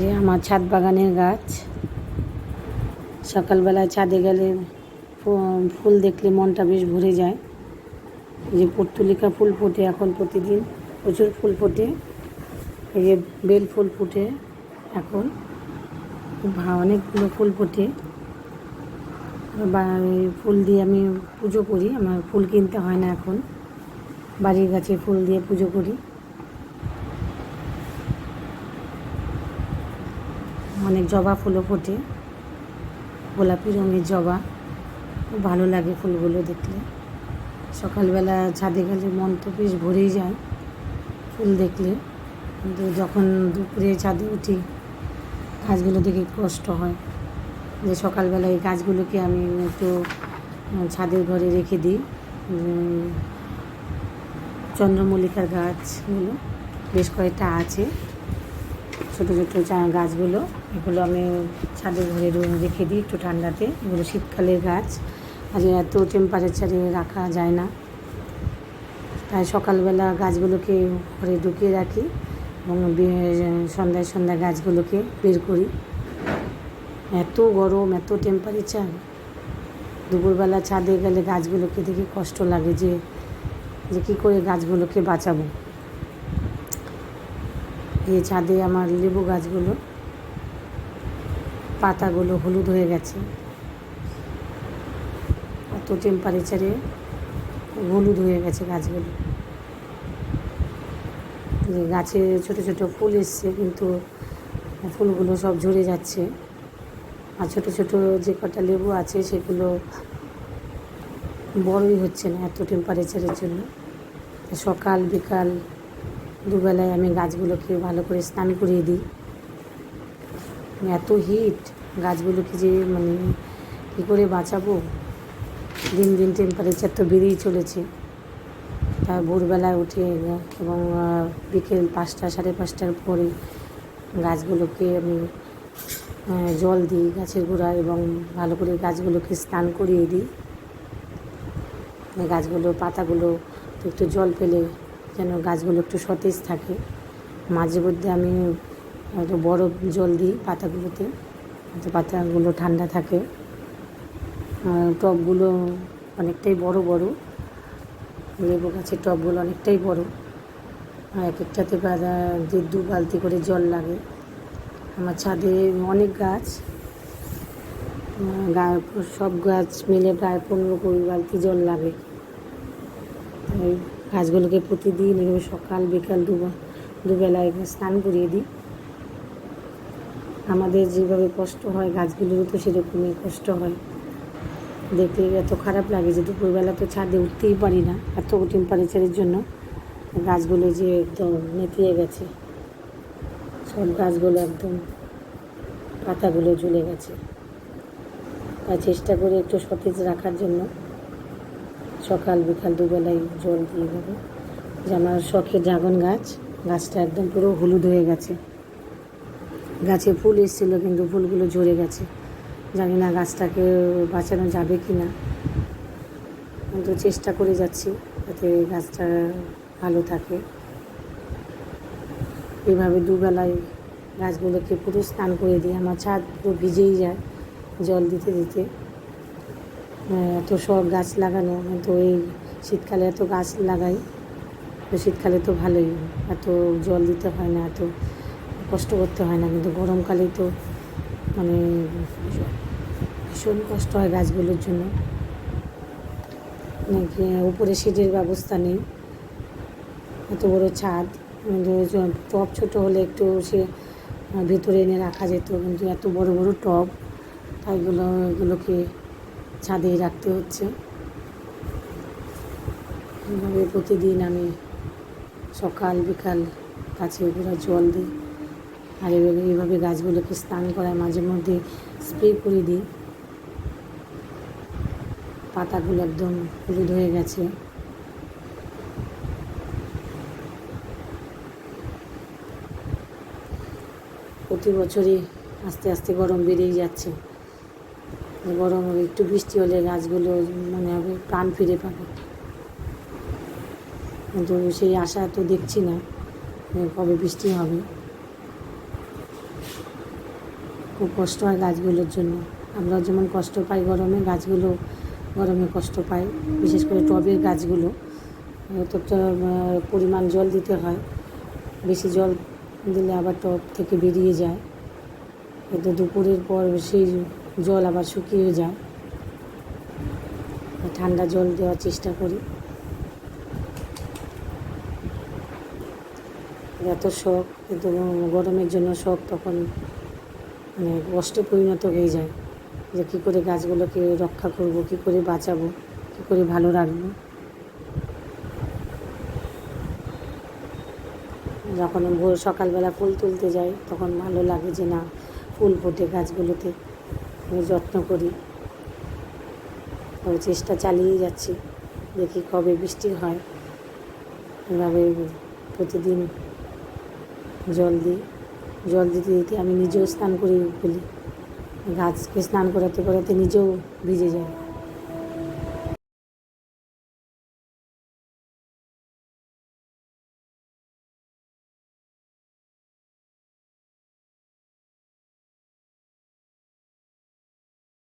যে আমার ছাদ বাগানের গাছ। সকালবেলায় ছাদে গেলে ফুল দেখলে মনটা বেশ ভরে যায়। যে পর্তুলিকা ফুল ফোটে এখন প্রতিদিন, প্রচুর ফুল ফোটে। এই যে বেল ফুল ফুটে এখন। অনেকগুলো ফুল ফোটে। বা ফুল দিয়ে আমি পুজো করি, আমার ফুল কিনতে হয় না এখন। বাড়ির গাছে ফুল দিয়ে পুজো করি। অনেক জবা ফুলও ফোটে। গোলাপি রঙের জবা। খুব ভালো লাগে ফুলগুলো দেখলে। সকালবেলা ছাদে গেলে মন তো বেশ ভরেই যায় ফুল দেখলে। কিন্তু যখন দুপুরে ছাদে উঠি, গাছগুলো দেখে কষ্ট হয়। যে সকালবেলা এই গাছগুলোকে আমি একটু ছাদের ঘরে রেখে দিই। চন্দ্রমল্লিকার গাছগুলো বেশ কয়েকটা আছে। ছোটো ছোটো চা গাছগুলো, এগুলো আমি ছাদে ঘরে রেখে দিই একটু ঠান্ডাতে। এগুলো শীতকালের গাছ, আর এত টেম্পারেচারে রাখা যায় না। তাই সকালবেলা গাছগুলোকে ঘরে ঢুকিয়ে রাখি এবং সন্ধ্যায় সন্ধ্যায় গাছগুলোকে বের করি। এত গরম, এত টেম্পারেচার দুপুরবেলা ছাদে গেলে গাছগুলোকে দেখে কষ্ট লাগে যে যে কী করে গাছগুলোকে বাঁচাবো। এই ছাদে আমার লেবু গাছগুলো, পাতাগুলো হলুদ হয়ে গেছে। এত টেম্পারেচারে হলুদ হয়ে গেছে গাছগুলো। গাছে ছোট ছোট ফুল এসছে, কিন্তু ফুলগুলো সব ঝরে যাচ্ছে। আর ছোট ছোট যে কটা লেবু আছে, সেগুলো বড়ই হচ্ছে না এত টেম্পারেচারের জন্য। সকাল বিকাল দুবেলায় আমি গাছগুলোকে ভালো করে স্নান করিয়ে দিই। এত হিট গাছগুলোকে যে মানে কী করে বাঁচাবো? দিন দিন টেম্পারেচার তো বেড়েই চলেছে। তা ভোরবেলায় উঠে এবং বিকেল পাঁচটা, সাড়ে পাঁচটার পরে গাছগুলোকে আমি জল দিই গাছের গোড়ায় এবং ভালো করে গাছগুলোকে স্নান করিয়ে দিই। গাছগুলো, পাতাগুলো একটু জল পেলে যেন গাছগুলো একটু সতেজ থাকে। মাঝে মধ্যে আমি হয়তো বরফ জল দিই পাতাগুলোতে, যাতে পাতাগুলো ঠান্ডা থাকে। টবগুলো অনেকটাই বড় বড়। লেবু গাছের টবগুলো অনেকটাই বড়। এক একটাতে প্রায় দেড় দু বালতি করে জল লাগে। আমার ছাদে অনেক গাছ। সব গাছ মিলে প্রায় পনেরো কুড়ি বালতি জল লাগে। গাছগুলোকে প্রতিদিন এভাবে সকাল, বিকাল দুবার দুবেলা দুবেলায় স্নান করিয়ে দিই। আমাদের যেভাবে কষ্ট হয় গাছগুলোরও তো সেরকমই কষ্ট হয়। দেখতে এত খারাপ লাগে যে দুপুরবেলা তো ছাদে উঠতেই পারি না এত টেম্পারেচারের জন্য। গাছগুলো যে একদম নেতিয়ে গেছে। সব গাছগুলো একদম পাতাগুলো ঝুলে গেছে। তাই চেষ্টা করি একটু সতেজ রাখার জন্য। সকাল বিকাল দুবেলায় জল দিয়ে দেবো। যে আমার শখের ড্রাগন গাছ, গাছটা একদম পুরো হলুদ হয়ে গেছে। গাছে ফুল এসেছিল, কিন্তু ফুলগুলো ঝরে গেছে। জানি না গাছটাকে বাঁচানো যাবে কি না কিন্তু চেষ্টা করে যাচ্ছি যাতে গাছটা ভালো থাকে। এভাবে দুবেলায় গাছগুলোকে পুরো স্নান করে দিই আমার ছাদ পুরো ভিজেই যায় জল দিতে দিতে। এত সব গাছ লাগানো। কিন্তু এই শীতকালে এত গাছ লাগাই, তো শীতকালে তো ভালোই। এত জল দিতে হয় না, এত কষ্ট করতে হয় না। কিন্তু গরমকালে তো মানে ভীষণ কষ্ট হয় গাছগুলোর জন্য। নাকি উপরে সিটের ব্যবস্থা নেই। এত বড় ছাদ টব ছোট হলে একটু সে ভেতরে এনে রাখা যেত। কিন্তু এত বড় বড় টব তাইগুলো, এগুলোকে ছাদেই রাখতে হচ্ছে। এইভাবে প্রতিদিন আমি সকাল বিকাল গাছে পুরো জল দিই। আর এভাবে এইভাবে গাছগুলোকে স্নান করায় মাঝে মধ্যে স্প্রে করে দিই। পাতাগুলো একদম হলুদ হয়ে গেছে। প্রতি বছরই আস্তে আস্তে গরম বেড়েই যাচ্ছে। গরম হবে, একটু বৃষ্টি হলে গাছগুলো মনে হবে প্রাণ ফিরে পাবে। কিন্তু সেই আশা তো দেখছি না কবে বৃষ্টি হবে। খুব কষ্ট হয় গাছগুলোর জন্য। আমরা যেমন কষ্ট পাই গরমে, গাছগুলো গরমে কষ্ট পায় বিশেষ করে টবের গাছগুলো। তো পরিমাণ জল দিতে হয়। বেশি জল দিলে আবার টব থেকে বেরিয়ে যায়। কিন্তু দুপুরের পর সেই জল আবার শুকিয়ে যায় ঠান্ডা জল দেওয়ার চেষ্টা করি। এত শখ, কিন্তু গরমের জন্য শখ তখন মানে কষ্টে পরিণত হয়ে যায়। যে কী করে গাছগুলোকে রক্ষা করব, কী করে বাঁচাবো, কী করে ভালো রাখব। যখন ভোর সকালবেলা ফুল তুলতে যাই, তখন ভালো লাগে যে না, ফুল ফোটে গাছগুলোতে। যত্ন করি। তবে চেষ্টা চালিয়ে যাচ্ছি, দেখি কবে বৃষ্টি হয়। এভাবে প্রতিদিন জল দিই। জল দিতে দিতে আমি নিজেও স্নান করে ফেলি গাছকে স্নান করাতে করাতে নিজেও ভিজে যাই